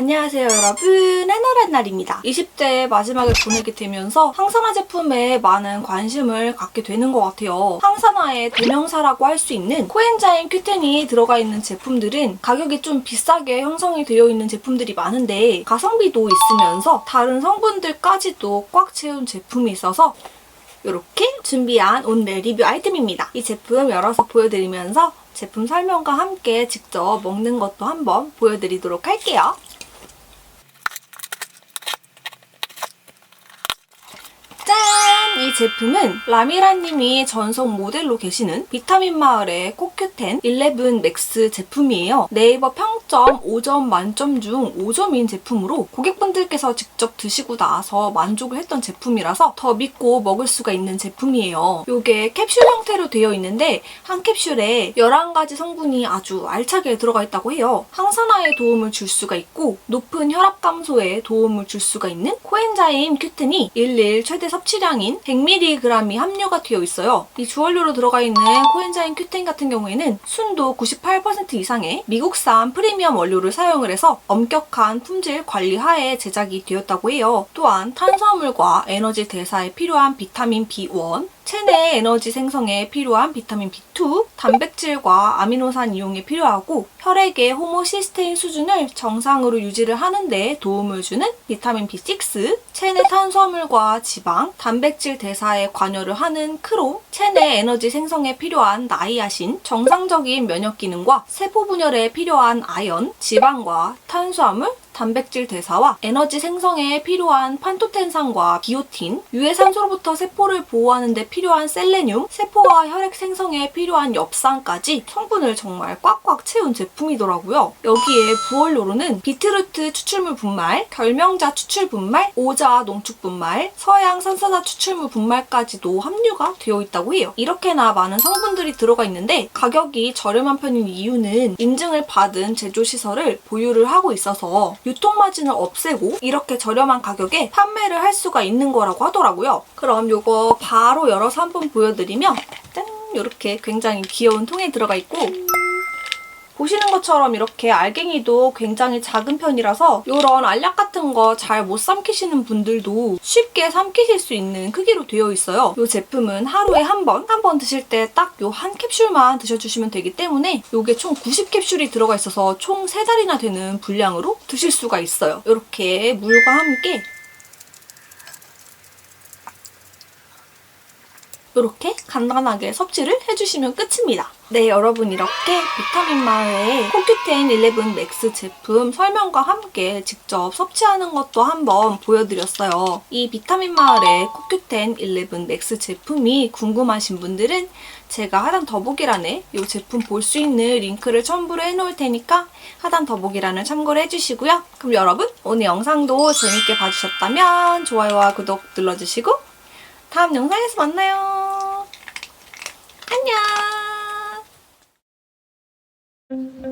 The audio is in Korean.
안녕하세요 여러분 해널의 날입니다 20대 마지막을 보내게 되면서 항산화 제품에 많은 관심을 갖게 되는 것 같아요 항산화의 대명사라고 할 수 있는 코엔자임 큐텐이 들어가 있는 제품들은 가격이 좀 비싸게 형성이 되어 있는 제품들이 많은데 가성비도 있으면서 다른 성분들까지도 꽉 채운 제품이 있어서 이렇게 준비한 오늘의 리뷰 아이템입니다. 이 제품 열어서 보여드리면서 제품 설명과 함께 직접 먹는 것도 한번 보여드리도록 할게요. 짠! 이 제품은 라미라님이 전속 모델로 계시는 비타민 마을의 코큐텐 11 맥스 제품이에요. 네이버 평점 5점 만점 중 5점인 제품으로 고객분들께서 직접 드시고 나서 만족을 했던 제품이라서 더 믿고 먹을 수가 있는 제품이에요. 이게 캡슐 형태로 되어 있는데 한 캡슐에 11가지 성분이 아주 알차게 들어가 있다고 해요. 항산화에 도움을 줄 수가 있고 높은 혈압 감소에 도움을 줄 수가 있는 코엔자임 큐텐이 일일 최대 섭취량인 100mg이 함유가 되어 있어요. 이 주원료로 들어가 있는 코엔자임 큐텐 같은 경우에는 순도 98% 이상의 미국산 프리미엄 원료를 사용을 해서 엄격한 품질 관리 하에 제작이 되었다고 해요. 또한 탄수화물과 에너지 대사에 필요한 비타민 B1, 체내 에너지 생성에 필요한 비타민 B2, 단백질과 아미노산 이용에 필요하고 혈액의 호모시스테인 수준을 정상으로 유지를 하는 데 도움을 주는 비타민 B6, 체내 탄수화물과 지방, 단백질 대사에 관여를 하는 크롬, 체내 에너지 생성에 필요한 나이아신, 정상적인 면역 기능과 세포 분열에 필요한 아연, 지방과 탄수화물, 단백질 대사와 에너지 생성에 필요한 판토텐산과 비오틴, 유해산소로부터 세포를 보호하는 데 필요한 셀레늄, 세포와 혈액 생성에 필요한 엽산까지 성분을 정말 꽉꽉 채운 제품이더라고요. 여기에 부원료로는 비트루트 추출물 분말, 결명자 추출 분말, 오자 농축 분말, 서양 산사자 추출물 분말까지도 함유가 되어 있다고 해요. 이렇게나 많은 성분들이 들어가 있는데 가격이 저렴한 편인 이유는 인증을 받은 제조시설을 보유를 하고 있어서 유통 마진을 없애고 이렇게 저렴한 가격에 판매를 할 수가 있는 거라고 하더라고요. 그럼 요거 바로 열어서 한번 보여드리면 짠! 이렇게 굉장히 귀여운 통에 들어가 있고 보시는 것처럼 이렇게 알갱이도 굉장히 작은 편이라서 이런 알약 같은 거 잘 못 삼키시는 분들도 쉽게 삼키실 수 있는 크기로 되어 있어요. 이 제품은 하루에 한 번, 한 번 드실 때 딱 요 한 캡슐만 드셔주시면 되기 때문에 이게 총 90캡슐이 들어가 있어서 총 3달이나 되는 분량으로 드실 수가 있어요. 이렇게 물과 함께 이렇게 간단하게 섭취를 해주시면 끝입니다. 네, 여러분 이렇게 비타민 마을의 코큐텐 11 맥스 제품 설명과 함께 직접 섭취하는 것도 한번 보여드렸어요. 이 비타민 마을의 코큐텐 11 맥스 제품이 궁금하신 분들은 제가 하단 더보기란에 이 제품 볼 수 있는 링크를 첨부를 해놓을 테니까 하단 더보기란을 참고를 해주시고요. 그럼 여러분 오늘 영상도 재밌게 봐주셨다면 좋아요와 구독 눌러주시고 다음 영상에서 만나요. Thank you.